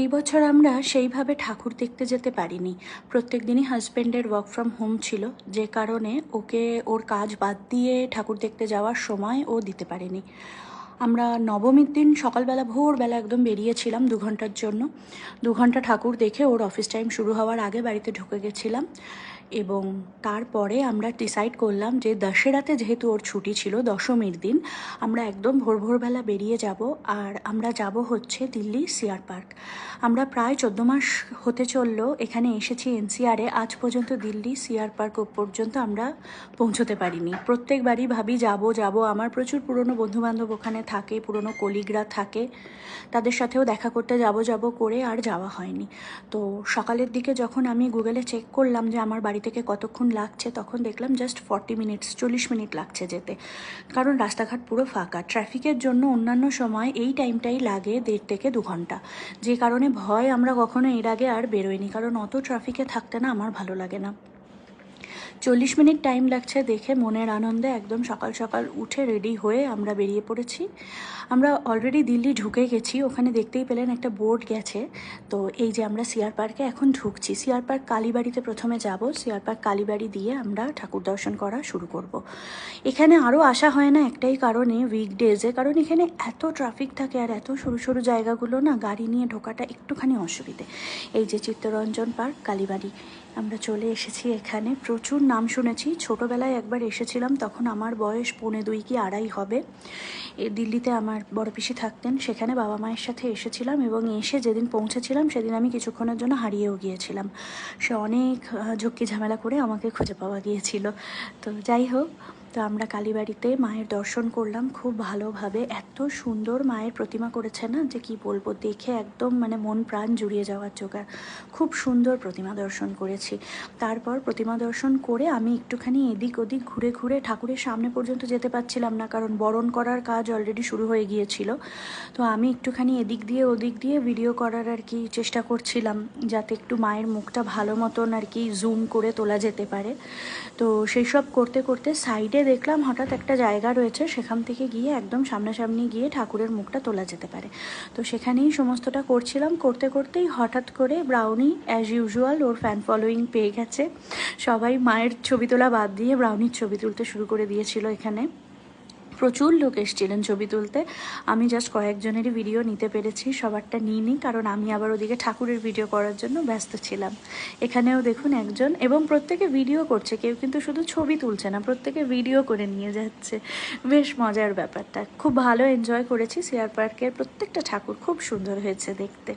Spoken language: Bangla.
এই বছর আমরা সেইভাবে ঠাকুর দেখতে যেতে পারিনি। প্রত্যেক দিনই হাজব্যান্ডের ওয়ার্ক ফ্রম হোম ছিল, যে কারণে ওকে ওর কাজ বাদ দিয়ে ঠাকুর দেখতে যাওয়ার সময় ও দিতে পারেনি। আমরা নবমীর দিন সকালবেলা, ভোরবেলা একদম বেরিয়েছিলাম দু ঘণ্টার জন্য। দু ঘণ্টা ঠাকুর দেখে ওর অফিস টাইম শুরু হওয়ার আগে বাড়িতে ঢুকে গেছিলাম। এবং তারপরে আমরা ডিসাইড করলাম যে দশেরাতে যেহেতু ওর ছুটি ছিল দশমীর দিন, আমরা একদম ভোর ভোরবেলা বেরিয়ে যাব আর আমরা যাব হচ্ছে দিল্লি সিয়ার পার্ক আমরা প্রায় চোদ্দ মাস হতে চলল, এখানে এসেছি এনসিআরে আজ পর্যন্ত দিল্লি সিয়ার পার্ক পর্যন্ত আমরা পৌঁছতে পারিনি। প্রত্যেকবারই ভাবি, যাব যাব। আমার প্রচুর পুরনো বন্ধুবান্ধব ওখানে থাকে, পুরনো কলিগরা থাকে। তাদের সাথেও দেখা করতে যাব যাব করে আর যাওয়া হয়নি। তো সকালের দিকে যখন আমি গুগলে চেক করলাম যে আমার বাড়ি থেকে কতক্ষণ লাগছে তখন দেখলাম জাস্ট ফর্টি মিনিটস চল্লিশ মিনিট লাগছে যেতে। কারণ রাস্তাঘাট পুরো ফাঁকা। ট্রাফিকের জন্য অন্যান্য সময় এই টাইমটাই লাগে দেড় থেকে দু ঘণ্টা। যে কারণে ভয় আমরা কখনো এর আগে আর বেরোয়নি কারণ অত ট্রাফিকে থাকতে না আমার ভালো লাগে না। চল্লিশ মিনিট টাইম লাগছে দেখে মনের আনন্দে একদম সকাল সকাল উঠে রেডি হয়ে আমরা বেরিয়ে পড়েছি। আমরা অলরেডি দিল্লি ঢুকে গেছি, ওখানে দেখতেই পেলেন একটা বোর্ড গেছে। তো এই যে আমরা সিয়ার পার্কে এখন ঢুকছি সিয়ার পার্ক কালীবাড়িতে প্রথমে যাব সিয়ার পার্ক কালীবাড়ি দিয়ে আমরা ঠাকুর দর্শন করা শুরু করব। এখানে আরও আসা হয় না একটাই কারণে উইকডেজে কারণ এখানে এত ট্রাফিক থাকে আর এত সরু সরু জায়গাগুলো না গাড়ি নিয়ে ঢোকাটা একটুখানি অসুবিধে। এই যে চিত্তরঞ্জন পার্ক কালীবাড়ি, আমরা চলে এসেছি এখানে প্রচুর নাম শুনেছি। ছোটোবেলায় একবার এসেছিলাম, তখন আমার বয়স পৌনে দুই কি আড়াই হবে। এ দিল্লিতে আমার বড় পিসি থাকতেন, সেখানে বাবা মায়ের সাথে এসেছিলাম এবং এসে যেদিন পৌঁছেছিলাম, সেদিন আমি কিছুক্ষণের জন্য হারিয়েও গিয়েছিলাম। সে অনেক ঝক্কি ঝামেলা করে আমাকে খুঁজে পাওয়া গিয়েছিল। তো যাই হোক তো আমরা কালীবাড়িতে মায়ের দর্শন করলাম। খুব ভালোভাবে এত সুন্দর মায়ের প্রতিমা করেছে না যে কি বলব, দেখে একদম মানে মন প্রাণ জুড়িয়ে যাওয়ার জোগাড় খুব সুন্দর প্রতিমা দর্শন করেছি। তারপর প্রতিমা দর্শন করে আমি একটুখানি এদিক ওদিক ঘুরে ঘুরে ঠাকুরের সামনে পর্যন্ত যেতে পারছিলাম না, কারণ বরণ করার কাজ অলরেডি শুরু হয়ে গিয়েছিল। তো আমি একটুখানি এদিক দিয়ে ওদিক দিয়ে ভিডিও করার আর কি চেষ্টা করছিলাম, যাতে একটু মায়ের মুখটা ভালো মতন আর কি জুম করে তোলা যেতে পারে। তো সেই সব করতে করতে সাইডে দেখলাম হঠাৎ একটা জায়গা রয়েছে, সেখান থেকে গিয়ে একদম সামনাসামনি গিয়ে ঠাকুরের মুখটা তোলা যেতে পারে। তো সেখানেই সমস্তটা করছিলাম। করতে করতেই হঠাৎ করে ব্রাউনি অ্যাজ ইউজুয়াল ওর ফ্যান ফলোয়িং পেয়ে গেছে। সবাই মায়ের ছবি তোলা বাদ দিয়ে ব্রাউনির ছবি তুলতে শুরু করে দিয়েছিল এখানে। প্রচুর লোক এসেছিলেন ছবি তুলতে। আমি জাস্ট কয়েকজনেরই ভিডিও নিতে পেরেছি, সবারটা নিইনি কারণ আমি আবার ওদিকে ঠাকুরের ভিডিও করার জন্য ব্যস্ত ছিলাম। এখানেও দেখুন একজন, এবং প্রত্যেকে ভিডিও করছে, কেউ কিন্তু শুধু ছবি তুলছে না, প্রত্যেকে ভিডিও করে নিয়ে যাচ্ছে। বেশ মজার ব্যাপারটা। খুব ভালো এনজয় করেছি সিয়ার পার্কের প্রত্যেকটা ঠাকুর খুব সুন্দর হয়েছে দেখতে।